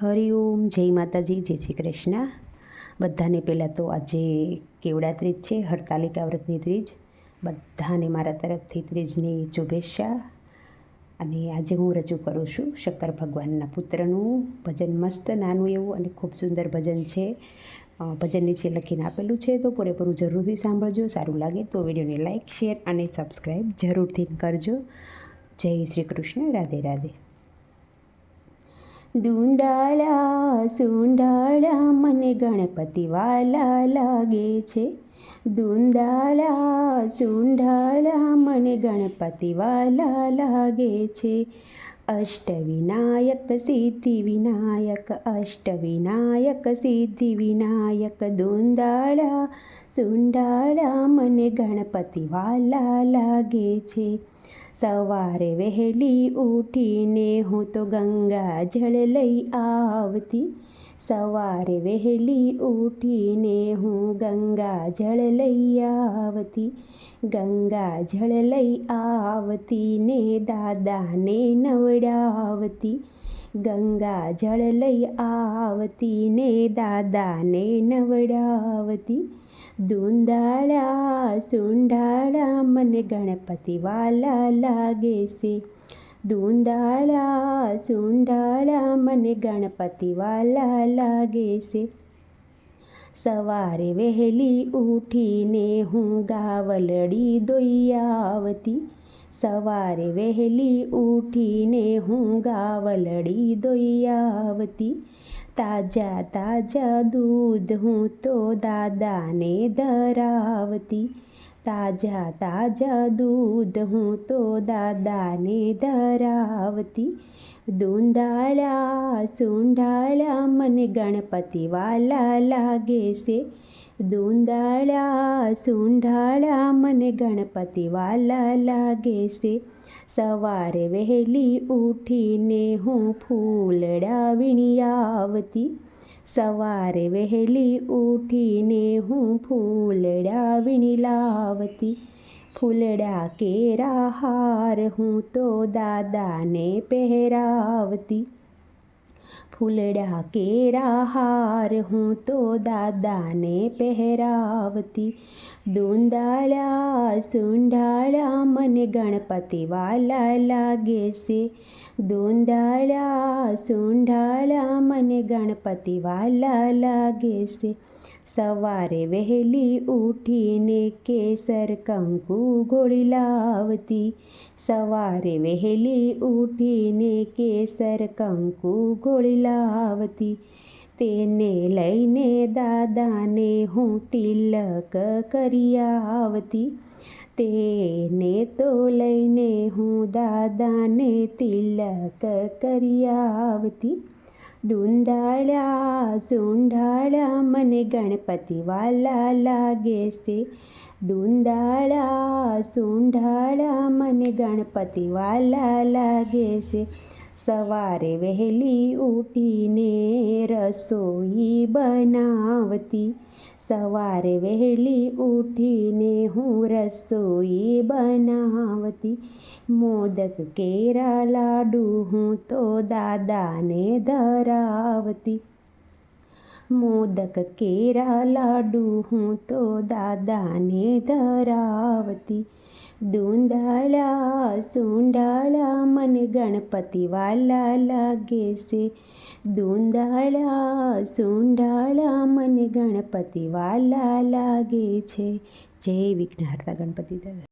હરિઓમ જય માતાજી, જય શ્રી કૃષ્ણ. બધાને પહેલાં તો આજે કેવડા ત્રીજ છે, હરતાલિકા વ્રતની ત્રીજ. બધાને મારા તરફથી ત્રીજની શુભેચ્છા. અને આજે હું રજૂ કરું છું શંકર ભગવાનના પુત્રનું. ભજન મસ્ત, નાનું એવું અને ખૂબ સુંદર ભજન છે. ભજન નીચે લખીને આપેલું છે તો પૂરેપૂરું જરૂરથી સાંભળજો. સારું લાગે તો વિડીયોને લાઇક શેર અને સબસ્ક્રાઈબ જરૂરથી કરજો. જય શ્રી કૃષ્ણ, રાધે રાધે. દુંદાળા સુંડાળા મને ગણપતિ વાલા લાગે છે. દુંદાળા સુંડાળા મને ગણપતિ વાલા લાગે છે. અષ્ટવિનાયક સિદ્ધિ વિનાયક અષ્ટવિનાયક સિદ્ધિ વિનાયક દુંદાળા સુંડાળા મને ગણપતિ વાલા લાગે છે સવારે વહેલી ઉઠીને હું તો ગંગા જળ લઈ આવતી સવારે વહેલી ઉઠીને હું ગંગા જળ લઈ આવતી ગંગા જળ લઈ આવતી ને દાદાને નવડાવતી. ગંગા જળ લઈ આવતી ને દાદાને નવડાવતી. દુંદાળા સુંડાળા મને ગણપતિ વાલા લાગે છે. દુંદાળા સુંઢાળા મને ગણપતિ વાલા લાગે છે. સવારે વહેલી ઉઠીને હું ગાવલડી આવતી. સવારે વહેલી ઉઠીને હું ગાવલડી દોઈ આવતી. તાજા તાજા દૂધ હું તો દાદાને ધરાવતી. તાજા તાજા દૂધ હું તો દાદાને ધરાવતી. દુંદાળા, સુંઢાળા મને ગણપતિ વાલા લાગે છે. દુંદાળા, સુંઢાળા મને ગણપતિ વાલા લાગે છે. સવારે વહેલી ઉઠીને હું ફૂલડા વીણી આવતી. સવારે વહેલી ઉઠીને હું ફૂલડા વીણી લાવતી ફૂલડા કેરા હાર હું તો દાદાને પહેરાવતી. ફૂલડા કેરા હાર હું તો દાદાને પહેરાવતી. દુંદાળા સુંઢાળા મને ગણપતિ વાલા લાગે છે. દુંદાળા સુંઢાળા મને ગણપતિ વાલા લાગે છે. સવારે વહેલી ઉઠીને કેસર કંકુ ગોળી લાવતી. સવારે વહેલી ઉઠીને કેસર કંકુ ગોળી લાવતી, તેને લઈને દાદાને હું તિલક કરી આવતી, તેને તો લઈને હું દાદાને તિલક કરી આવતી. દુંદાળા સુંઢાળા મને ગણપતિ વાલા લાગે છે. દુંદાળા સુંઢાળા મને ગણપતિ વાલા લાગે છે. સવારે વહેલી ઉઠીને રસોઈ બનાવતી. સવારે વહેલી ઉઠીને હું રસોઈ બનાવતી. મોદક કેરા લાડુ હું તો દાદાને ધરાવતી. મોદક કેરા લાડુ હું તો દાદાને ધરાવતી દુંદાળા સુંડાળા મને ગણપતિ વાલા લાગે છે દુંદાળા સુંડાળા મને ગણપતિ વાલા લાગે છે જય વિઘ્નહર્તા ગણપતિ દાદા